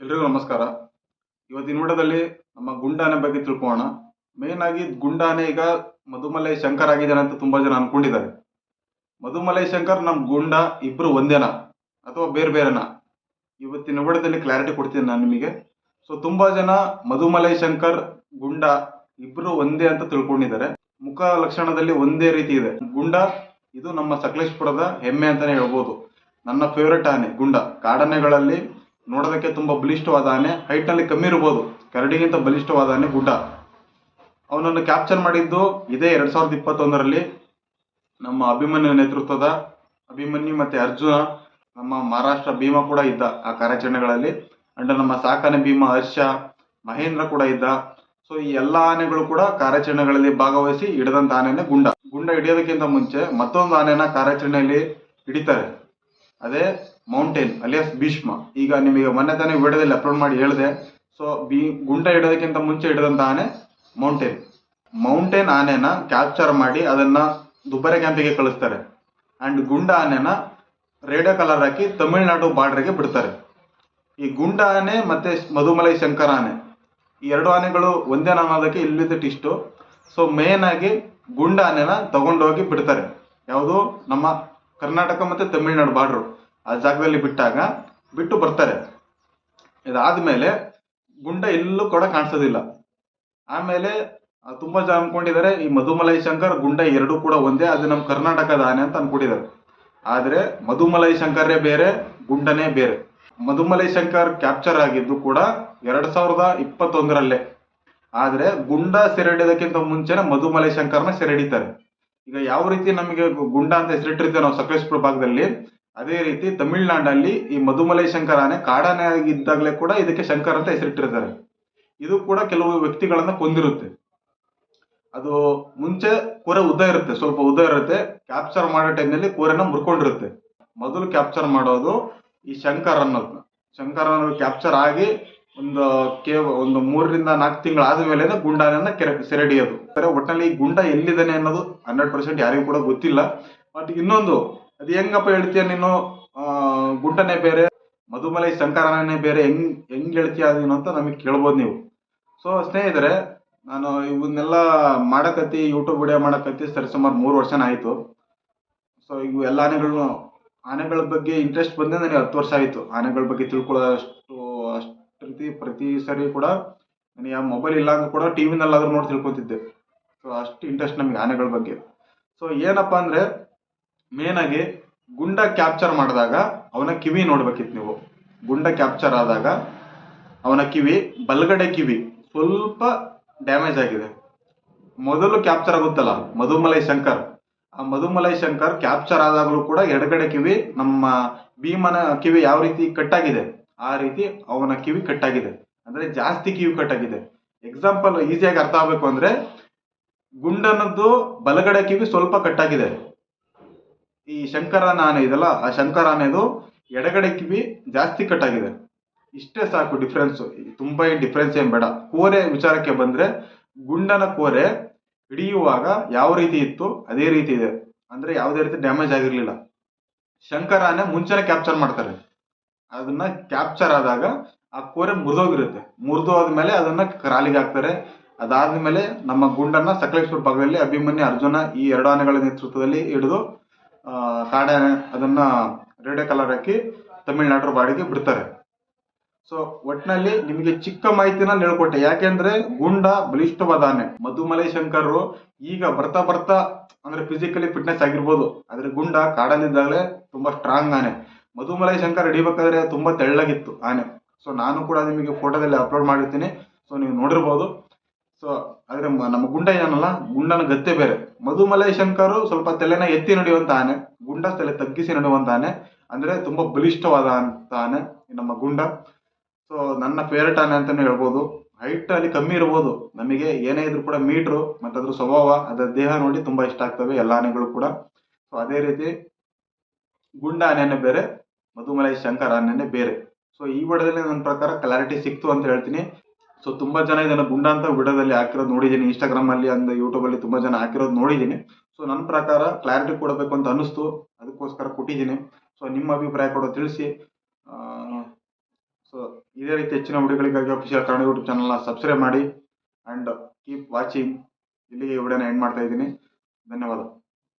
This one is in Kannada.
ಎಲ್ರಿಗೂ ನಮಸ್ಕಾರ. ಇವತ್ತಿನ ವಿಡಿಯೋದಲ್ಲಿ ನಮ್ಮ ಗುಂಡಾನೆ ಬಗ್ಗೆ ತಿಳ್ಕೊಳ್ಳೋಣ ಮೇನ್ ಆಗಿ ಗುಂಡಾನೆ ಈಗ ಮಧುಮಲೈ ಶಂಕರ್ ಆಗಿದ್ದಾನೆ ಅಂತ ತುಂಬಾ ಜನ ಅನ್ಕೊಂಡಿದ್ದಾರೆ. ಮಧುಮಲೈ ಶಂಕರ್ ನಮ್ ಗುಂಡ ಇಬ್ರು ಒಂದೇನಾ ಅಥವಾ ಬೇರೆ ಬೇರೆನಾ? ಇವತ್ತಿನ ವಿಡಿಯೋದಲ್ಲಿ ಕ್ಲಾರಿಟಿ ಕೊಡ್ತೀನಿ ನಾನು ನಿಮಗೆ. ಸೊ ತುಂಬಾ ಜನ ಮಧುಮಲೈ ಶಂಕರ್, ಗುಂಡ ಇಬ್ರು ಒಂದೇ ಅಂತ ತಿಳ್ಕೊಂಡಿದ್ದಾರೆ. ಮುಖ ಲಕ್ಷಣದಲ್ಲಿ ಒಂದೇ ರೀತಿ ಇದೆ. ಗುಂಡ, ಇದು ನಮ್ಮ ಸಕಲೇಶ್ಪುರದ ಹೆಮ್ಮೆ ಅಂತಾನೆ ಹೇಳ್ಬೋದು. ನನ್ನ ಫೇವ್ರೆಟ್ ಆನೆ, ಗುಂಡ. ಕಾಡಾನೆಗಳಲ್ಲಿ ನೋಡೋದಕ್ಕೆ ತುಂಬಾ ಬಲಿಷ್ಠವಾದ ಆನೆ ಹೈಟ್ನಲ್ಲಿ ಕಮ್ಮಿ ಇರಬಹುದು ಕರಡಿಗಿಂತ ಬಲಿಷ್ಠವಾದ ಆನೆ ಗುಡ್ಡ. ಅವನನ್ನು ಕ್ಯಾಪ್ಚರ್ ಮಾಡಿದ್ದು ಇದೇ ಎರಡ್ ಸಾವಿರದ ಇಪ್ಪತ್ತೊಂದರಲ್ಲಿ. ನಮ್ಮ ಅಭಿಮನ್ಯು ನೇತೃತ್ವದ ಅಭಿಮನ್ಯು ಮತ್ತೆ ಅರ್ಜುನ, ನಮ್ಮ ಮಹಾರಾಷ್ಟ್ರ ಭೀಮ ಕೂಡ ಇದ್ದ ಆ ಕಾರ್ಯಾಚರಣೆಗಳಲ್ಲಿ. ಅಂಡ್ ನಮ್ಮ ಸಾಕನೆ ಭೀಮ ಹರ್ಷ, ಮಹೇಂದ್ರ ಕೂಡ ಇದ್ದ. ಸೊ ಈ ಎಲ್ಲಾ ಆನೆಗಳು ಕೂಡ ಕಾರ್ಯಾಚರಣೆಗಳಲ್ಲಿ ಭಾಗವಹಿಸಿ ಹಿಡಿದಂತ ಆನೆನೇ ಗುಂಡ. ಗುಂಡ ಹಿಡಿಯೋದಕ್ಕಿಂತ ಮುಂಚೆ ಮತ್ತೊಂದು ಆನೆನ ಕಾರ್ಯಾಚರಣೆಯಲ್ಲಿ ಹಿಡಿತಾರೆ. ಅದೇ ಮೌಂಟೇನ್ ಅಲಿಯಾಸ್ ಭೀಷ್ಮ ಈಗ ನಿಮಗೆ ಮೊನ್ನೆ ತಾನೇ ವಿಡಿಯೋದಲ್ಲಿ ಅಪ್ಲೋಡ್ ಮಾಡಿ ಹೇಳಿದೆ. ಸೊ ಬಿ, ಗುಂಡ ಇಡೋದಕ್ಕಿಂತ ಮುಂಚೆ ಇಡದಂತ ಆನೆ ಮೌಂಟೇನ್ ಮೌಂಟೇನ್ ಆನೆನ ಕ್ಯಾಪ್ಚರ್ ಮಾಡಿ ಅದನ್ನ ದುಬ್ಬರೆ ಕ್ಯಾಂಪಿಗೆ ಕಳಿಸ್ತಾರೆ. ಅಂಡ್ ಗುಂಡ ಆನೆನ ರೇಡಿಯೋ ಕಲರ್ ಹಾಕಿ ತಮಿಳುನಾಡು ಬಾರ್ಡರ್ಗೆ ಬಿಡ್ತಾರೆ. ಈ ಗುಂಡ ಆನೆ ಮತ್ತೆ ಮಧುಮಲೈ ಶಂಕರ ಆನೆ, ಈ ಎರಡು ಆನೆಗಳು ಒಂದೇ ಅನ್ನೋದಕ್ಕೆ ಇಲ್ಲಿದ್ದ ಇಷ್ಟು ಸೊ ಮೇನ್ ಆಗಿ ಗುಂಡ ಆನೆನ ತಗೊಂಡೋಗಿ ಬಿಡ್ತಾರೆ. ಯಾವುದು? ನಮ್ಮ ಕರ್ನಾಟಕ ಮತ್ತೆ ತಮಿಳುನಾಡು ಬಾರ್ಡ್ರು ಆ ಜಾಗದಲ್ಲಿ ಬಿಟ್ಟಾಗ ಬಿಟ್ಟು ಬರ್ತಾರೆ. ಇದಾದ್ಮೇಲೆ ಗುಂಡ ಎಲ್ಲೂ ಕೂಡ ಕಾಣಿಸೋದಿಲ್ಲ. ಆಮೇಲೆ ತುಂಬಾ ಜನ ಅನ್ಕೊಂಡಿದ್ದಾರೆ, ಈ ಮಧುಮಲೈ ಶಂಕರ್ ಗುಂಡ ಎರಡು ಕೂಡ ಒಂದೇ ಅದು ನಮ್ಮ ಕರ್ನಾಟಕದ ಆನೆ ಅಂತ ಅನ್ಕೊಂಡಿದ್ದಾರೆ. ಆದ್ರೆ ಮಧುಮಲೈ ಶಂಕರೇ ಬೇರೆ, ಗುಂಡನೇ ಬೇರೆ. ಮಧುಮಲೈ ಶಂಕರ್ ಕ್ಯಾಪ್ಚರ್ ಆಗಿದ್ದು ಕೂಡ ಎರಡ್ ಸಾವಿರದ ಇಪ್ಪತ್ತೊಂದರಲ್ಲೇ. ಆದ್ರೆ ಗುಂಡ ಸೆರೆಡಿಯೋದಕ್ಕಿಂತ ಮುಂಚೆನೆ ಮಧುಮಲೈ ಶಂಕರ್ನ ಸೆರೆಡಿತಾರೆ ಈಗ ಯಾವ ರೀತಿ ನಮಗೆ ಗುಂಡ ಅಂತ ಹೆಸರಿಟ್ಟಿರ್ತೇವೆ ನಾವು ಸಕಲೇಶ್ಪುರ ಭಾಗದಲ್ಲಿ ಅದೇ ರೀತಿ ತಮಿಳ್ನಾಡಲ್ಲಿ ಈ ಮಧುಮಲೈ ಶಂಕರ ಆನೆ ಕಾಡಾನೆ ಆಗಿದ್ದಾಗಲೇ ಕೂಡ ಇದಕ್ಕೆ ಶಂಕರ್ ಅಂತ ಹೆಸರಿಟ್ಟಿರ್ತಾರೆ. ಇದು ಕೂಡ ಕೆಲವು ವ್ಯಕ್ತಿಗಳನ್ನ ಕೊಂದಿರುತ್ತೆ. ಅದು ಮುಂಚೆ ಕೂರೆ ಉದ್ದ ಇರುತ್ತೆ, ಸ್ವಲ್ಪ ಉದ್ದ ಇರುತ್ತೆ. ಕ್ಯಾಪ್ಚರ್ ಮಾಡೋ ಟೈಮ್ನಲ್ಲಿ ಕೂರೆನ ಮುರ್ಕೊಂಡಿರುತ್ತೆ. ಮೊದಲು ಕ್ಯಾಪ್ಚರ್ ಮಾಡೋದು ಈ ಶಂಕರ್ ಅನ್ನೋದು. ಶಂಕರ್ ಅನ್ನೋದು ಕ್ಯಾಪ್ಚರ್ ಆಗಿ ಒಂದು ಕೇವ್ ಒಂದು ಮೂರರಿಂದ ನಾಲ್ಕು ತಿಂಗಳಾದ ಮೇಲೆ ಗುಂಡಾನೆಯನ್ನ ಕೆರೆ ಸೆರೆಡಿಯೋದು ಒಟ್ಟಿನಲ್ಲಿ ಈ ಗುಂಡ ಎಲ್ಲಿದ್ದಾನೆ ಅನ್ನೋದು ಹಂಡ್ರೆಡ್ ಪರ್ಸೆಂಟ್ ಯಾರಿಗೂ ಕೂಡ ಗೊತ್ತಿಲ್ಲ. ಬಟ್ ಇನ್ನೊಂದು ಅದು ಹೆಂಗಪ್ಪ ಹೇಳ್ತೀಯ ನೀನು? ಆ, ಗುಂಡನೇ ಬೇರೆ ಮಧುಮಲೈ ಶಂಕರನೇ ಬೇರೆ ಹೆಂಗ್ ಹೆಂಗ್ ಹೇಳ್ತೀಯ ನೀನು ಅಂತ ನಮಗೆ ಕೇಳ್ಬೋದು ನೀವು. ಸೊ ಸ್ನೇಹಿತರೆ ನಾನು ಇವನ್ನೆಲ್ಲ ಮಾಡಕತ್ತಿ ಯೂಟ್ಯೂಬ್ ವಿಡಿಯೋ ಮಾಡಕತ್ತಿ ಸರಿಸುಮಾರು ಮೂರು ವರ್ಷನ ಆಯಿತು. ಸೊ ಇವು ಎಲ್ಲ ಆನೆಗಳನ್ನು ಆನೆಗಳ ಬಗ್ಗೆ ಇಂಟ್ರೆಸ್ಟ್ ಬಂದೆ ನನಗೆ ಹತ್ತು ವರ್ಷ ಆಯಿತು. ಆನೆಗಳ ಬಗ್ಗೆ ತಿಳ್ಕೊಳ್ಳೋ ಅಷ್ಟು ರೀತಿ ಪ್ರತಿ ಸರಿ ಕೂಡ ನನಗೆ ಯಾವ ಮೊಬೈಲ್ ಇಲ್ಲ ಅಂದ್ರೂ ಕೂಡ ಟಿ ವಿನಲ್ಲಾದ್ರೂ ನೋಡಿ ತಿಳ್ಕೊತಿದ್ದೆ. ಸೊ ಅಷ್ಟು ಇಂಟ್ರೆಸ್ಟ್ ನಮಗೆ ಆನೆಗಳ ಬಗ್ಗೆ. ಸೊ ಏನಪ್ಪ ಅಂದರೆ ಮೇನ್ ಆಗಿ ಗುಂಡ ಕ್ಯಾಪ್ಚರ್ ಮಾಡಿದಾಗ ಅವನ ಕಿವಿ ನೋಡ್ಬೇಕಿತ್ತು ನೀವು. ಗುಂಡ ಕ್ಯಾಪ್ಚರ್ ಆದಾಗ ಅವನ ಕಿವಿ, ಬಲಗಡೆ ಕಿವಿ ಸ್ವಲ್ಪ ಡ್ಯಾಮೇಜ್ ಆಗಿದೆ. ಮೊದಲು ಕ್ಯಾಪ್ಚರ್ ಆಗುತ್ತಲ್ಲ, ಮಧುಮಲೈ ಶಂಕರ್. ಆ ಮಧುಮಲೈ ಶಂಕರ್ ಕ್ಯಾಪ್ಚರ್ ಆದಾಗಲೂ ಕೂಡ ಎಡಗಡೆ ಕಿವಿ, ನಮ್ಮ ಭೀಮನ ಕಿವಿ ಯಾವ ರೀತಿ ಕಟ್ಟಾಗಿದೆ, ಆ ರೀತಿ ಅವನ ಕಿವಿ ಕಟ್ಟಾಗಿದೆ. ಅಂದ್ರೆ ಜಾಸ್ತಿ ಕಿವಿ ಕಟ್ಟಾಗಿದೆ. ಎಕ್ಸಾಂಪಲ್ ಈಸಿಯಾಗಿ ಅರ್ಥ ಆಗ್ಬೇಕು ಅಂದ್ರೆ ಗುಂಡನದ್ದು ಬಲಗಡೆ ಕಿವಿ ಸ್ವಲ್ಪ ಕಟ್ಟಾಗಿದೆ. ಈ ಶಂಕರನ ಆನೆ ಇದೆಲ್ಲ ಆ ಶಂಕರ ಆನೆದು ಎಡಗಡೆ ಕಿವಿ ಜಾಸ್ತಿ ಕಟ್ಟಾಗಿದೆ ಇಷ್ಟೇ ಸಾಕು ಡಿಫ್ರೆನ್ಸ್ ತುಂಬಾ ಏನ್ ಡಿಫ್ರೆನ್ಸ್ ಏನ್ ಬೇಡ. ಕೋರೆ ವಿಚಾರಕ್ಕೆ ಬಂದ್ರೆ ಗುಂಡನ ಕೋರೆ ಹಿಡಿಯುವಾಗ ಯಾವ ರೀತಿ ಇತ್ತು, ಅದೇ ರೀತಿ ಇದೆ. ಅಂದ್ರೆ ಯಾವುದೇ ರೀತಿ ಡ್ಯಾಮೇಜ್ ಆಗಿರ್ಲಿಲ್ಲ. ಶಂಕರ ಆನೆ ಮುಂಚೆನೆ ಕ್ಯಾಪ್ಚರ್ ಮಾಡ್ತಾರೆ. ಅದನ್ನ ಕ್ಯಾಪ್ಚರ್ ಆದಾಗ ಆ ಕೋರೆ ಮುರಿದೋಗಿರುತ್ತೆ. ಮುರಿದು ಆದ್ಮೇಲೆ ಅದನ್ನ ಕ್ರಾಲಿಗೆ ಹಾಕ್ತಾರೆ. ಅದಾದ್ಮೇಲೆ ನಮ್ಮ ಗುಂಡನ್ನ ಸಕಲೇಶ್ವರ ಭಾಗದಲ್ಲಿ ಅಭಿಮನ್ಯು, ಅರ್ಜುನ ಈ ಎರಡು ಆನೆಗಳ ನೇತೃತ್ವದಲ್ಲಿ ಹಿಡಿದು ಆ, ಅದನ್ನು ರೆಡ್ ಕಲರ್ ಹಾಕಿ ತಮಿಳ್ನಾಡು ಬಾಡಿಗೆ ಬಿಡ್ತಾರೆ. ಸೊ ಒಟ್ನಲ್ಲಿ ನಿಮಗೆ ಚಿಕ್ಕ ಮಾಹಿತಿನ ಹೇಳ್ಕೊಟ್ಟೆ. ಯಾಕೆಂದ್ರೆ ಗುಂಡ ಬಲಿಷ್ಠವಾದ ಆನೆ. ಮಧುಮಲೈ ಶಂಕರ್ ಈಗ ಬರ್ತಾ ಬರ್ತಾ ಅಂದ್ರೆ ಫಿಸಿಕಲಿ ಫಿಟ್ನೆಸ್ ಆಗಿರ್ಬೋದು. ಆದ್ರೆ ಗುಂಡ ಕಾಡಲ್ಲಿದ್ದಾಗಲೇ ತುಂಬಾ ಸ್ಟ್ರಾಂಗ್ ಆನೆ. ಮಧುಮಲೈ ಶಂಕರ್ ಹಿಡಿಬೇಕಾದ್ರೆ ತುಂಬಾ ತೆಳ್ಳಗಿತ್ತು ಆನೆ. ಸೊ ನಾನು ಕೂಡ ನಿಮಗೆ ಫೋಟೋದಲ್ಲಿ ಅಪ್ಲೋಡ್ ಮಾಡಿರ್ತೀನಿ. ಸೊ ನೀವು ನೋಡಿರ್ಬೋದು. ಸೊ ಆದ್ರೆ ನಮ್ಮ ಗುಂಡ ಏನಲ್ಲ, ಗುಂಡನ ಗತ್ತೆ ಬೇರೆ. ಮಧುಮಲೈ ಶಂಕರು ಸ್ವಲ್ಪ ತಲೆನ ಎತ್ತಿ ನಡೆಯುವಂತ ಆನೆ ಗುಂಡ ತಲೆ ತಗ್ಗಿಸಿ ನಡೆಯುವಂತ ಆನೆ ಅಂದ್ರೆ ತುಂಬಾ ಬಲಿಷ್ಠವಾದ ಅಂತ ಆನೆ ನಮ್ಮ ಗುಂಡ. ಸೊ ನನ್ನ ಫೇವರೇಟ್ ಆನೆ ಅಂತಾನೆ ಹೇಳ್ಬೋದು. ಹೈಟ್ ಅಲ್ಲಿ ಕಮ್ಮಿ ಇರ್ಬೋದು. ನಮಗೆ ಏನೇ ಇದ್ರು ಕೂಡ ಮೀಟ್ರು ಮತ್ತೆ ಅದ್ರ ಸ್ವಭಾವ, ಅದರ ದೇಹ ನೋಡಿ ತುಂಬಾ ಇಷ್ಟ ಆಗ್ತವೆ ಎಲ್ಲ ಆನೆಗಳು ಕೂಡ. ಸೊ ಅದೇ ರೀತಿ ಗುಂಡ ಆನೆನೇ ಬೇರೆ ಮಧುಮಲೈ ಶಂಕರ್ ಆನೆನೇ ಬೇರೆ. ಸೊ ಈ ವಿಡಿಯೋದಲ್ಲಿ ನನ್ನ ಪ್ರಕಾರ ಕ್ಲಾರಿಟಿ ಸಿಕ್ತು ಅಂತ ಹೇಳ್ತೀನಿ. ಸೊ ತುಂಬಾ ಜನ ಇದನ್ನ ಗುಂಡ ಅಂತ ವಿಡಿಯೋದಲ್ಲಿ ಹಾಕಿರೋದು ನೋಡಿದ್ದೀನಿ. ಇನ್ಸ್ಟಾಗ್ರಾಮ್ ಅಲ್ಲಿ ಅಂದ ಯೂಟ್ಯೂಬ್ ಅಲ್ಲಿ ತುಂಬಾ ಜನ ಹಾಕಿರೋದು ನೋಡಿದ್ದೀನಿ. ಸೊ ನನ್ನ ಪ್ರಕಾರ ಕ್ಲಾರಿಟಿ ಕೊಡಬೇಕು ಅಂತ ಅನಿಸ್ತು ಅದಕ್ಕೋಸ್ಕರ ಕೊಟ್ಟಿದ್ದೀನಿ. ಸೊ ನಿಮ್ಮ ಅಭಿಪ್ರಾಯ ಕೂಡ ತಿಳಿಸಿ. ಸೊ ಇದೇ ರೀತಿ ಹೆಚ್ಚಿನ ವಿಡಿಯೋಗಳಿಗಾಗಿ ಅಫಿಷಿಯಲ್ ಕನ್ನಡ ಯೂಟ್ಯೂಬ್ ಚಾನಲ್ನ ಸಬ್ಸ್ಕ್ರೈಬ್ ಮಾಡಿ. ಆ್ಯಂಡ್ ಕೀಪ್ ವಾಚಿಂಗ್ ಇಲ್ಲಿಗೆ ವಿಡಿಯೋನ ಎಂಡ್ ಮಾಡ್ತಾ ಇದ್ದೀನಿ. ಧನ್ಯವಾದ.